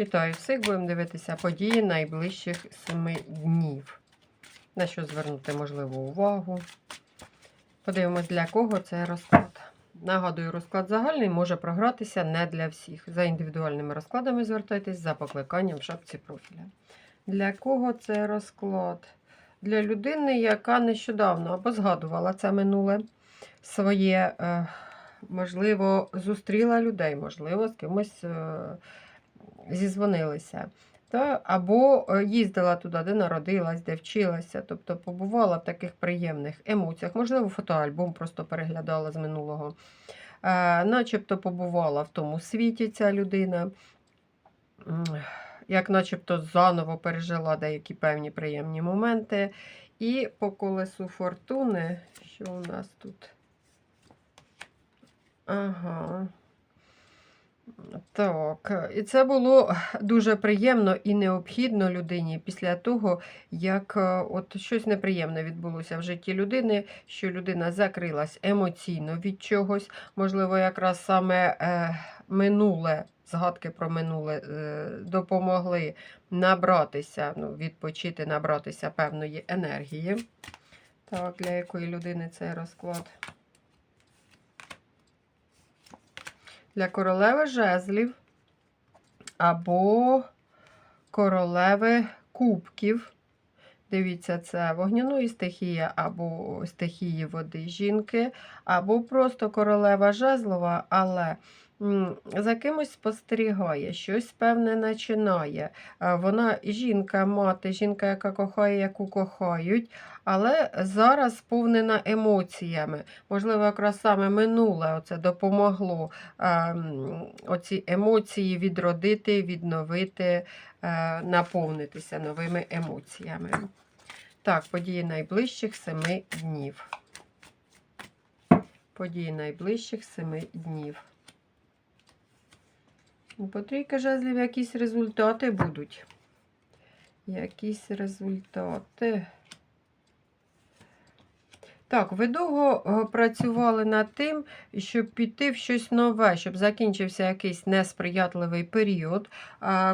Вітаю всіх! Будемо дивитися події найближчих семи днів. На що звернути можливу увагу. Подивимось, для кого це розклад. Нагадую, розклад загальний може програтися не для всіх. За індивідуальними розкладами звертайтесь за покликанням в шапці профіля. Для кого це розклад? Для людини, яка нещодавно або згадувала це минуле своє, е, можливо, зустріла людей, можливо, з кимось. Зізвонилися. Та, або е, їздила туди, де народилась, де вчилася, тобто побувала в таких приємних емоціях. Можливо, фотоальбом просто переглядала з минулого. Е, начебто побувала в тому світі ця людина, як начебто заново пережила деякі певні приємні моменти. І по колесу фортуни, що у нас тут? Ага. Так, і це було дуже приємно і необхідно людині після того, як е, от щось неприємне відбулося в житті людини, що людина закрилась емоційно від чогось. Можливо, якраз саме е, минуле, згадки про минуле е, допомогли набратися, ну, відпочити, набратися певної енергії. Так, для якої людини цей розклад? Для королеви жезлів або королеви кубків. Дивіться, це вогняної стихія, або стихії води жінки, або просто королева жезлова, але за кимось спостерігає, щось певне починає. Вона жінка, мати, жінка, яка кохає, яку кохають, але зараз сповнена емоціями. Можливо, якраз саме минуле оце допомогло оці емоції відродити, відновити, е, наповнитися новими емоціями. Так, події найближчих семи днів. Події найближчих семи днів. По трійка жезлів якісь результати будуть. Якісь результати. Так, ви довго е, працювали над тим, щоб піти в щось нове, щоб закінчився якийсь несприятливий період,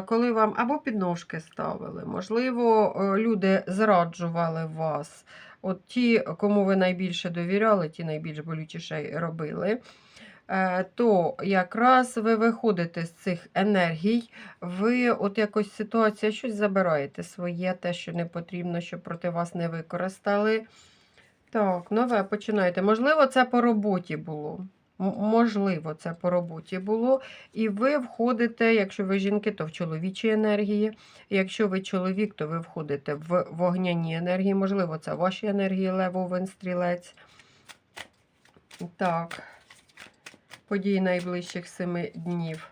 коли вам або підножки ставили, можливо, е, люди зраджували вас. От ті, кому ви найбільше довіряли, ті найбільш болючіше робили. Е, То якраз ви виходите з цих енергій, ви от якось ситуація щось забираєте своє, те, що не потрібно, щоб проти вас не використали. Так, нове починаєте. Можливо, це по роботі було. Можливо, це по роботі було. І ви входите, якщо ви жінки, то в чоловічі енергії. Якщо ви чоловік, то ви входите в вогняні енергії. Можливо, це ваші енергії, левовин, стрілець. Так. Події найближчих семи днів.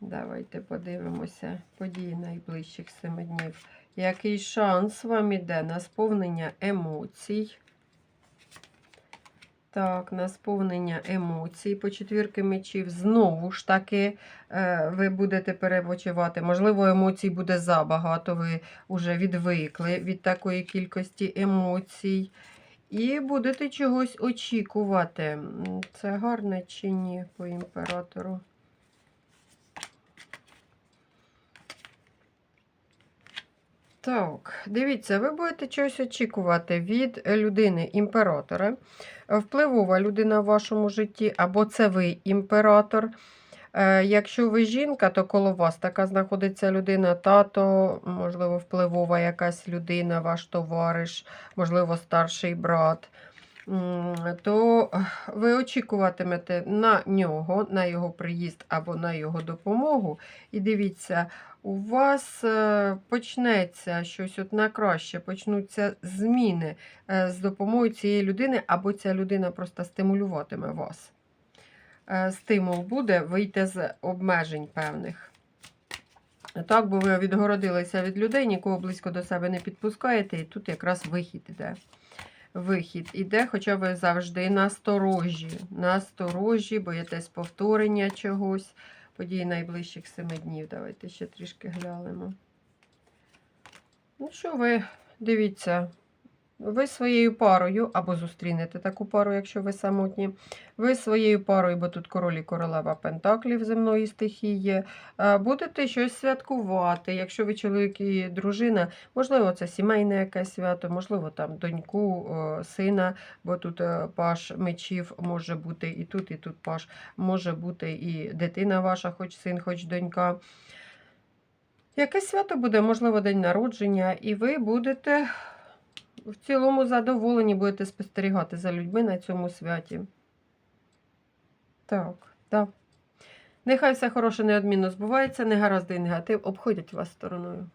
Давайте подивимося. Події найближчих семи днів. Який шанс вам іде на сповнення емоцій? Так, на сповнення емоцій. По четвірки мечів знову ж таки е, ви будете перепочивати. Можливо, емоцій буде забагато, ви вже відвикли від такої кількості емоцій. І будете чогось очікувати. Це гарне чи ні по імператору? Так, дивіться, ви будете чогось очікувати від людини імператора. Впливова людина в вашому житті, або це ви імператор. Е, Якщо ви жінка, то коло вас така знаходиться людина, тато, можливо, впливова якась людина, ваш товариш, можливо, старший брат. То ви очікуватимете на нього, на його приїзд або на його допомогу. І дивіться, у вас е, почнеться щось от на краще, почнуться зміни е, з допомогою цієї людини, або ця людина просто стимулюватиме вас. Е, Стимул буде вийти з обмежень певних. Так, бо ви відгородилися від людей, нікого близько до себе не підпускаєте, і тут якраз вихід іде. Вихід іде, хоча ви завжди насторожі. Насторожі, боїтесь повторення чогось. Події найближчих семи днів. Давайте ще трішки глянемо. Ну що ви, дивіться, Ви своєю парою, або зустрінете таку пару, якщо ви самотні. Ви своєю парою, бо тут король і королева Пентаклів земної стихії, е, будете щось святкувати. Якщо ви чоловік і дружина, можливо, це сімейне якесь свято, можливо, там доньку, е, сина, бо тут е, паш мечів може бути і тут, і тут паш може бути і дитина ваша, хоч син, хоч донька. Якесь свято буде, можливо, день народження, і ви будете в цілому задоволені, будете спостерігати за людьми на цьому святі. Так, так. Нехай все хороше неодмінно збувається, негаразди і негатив обходять вас стороною.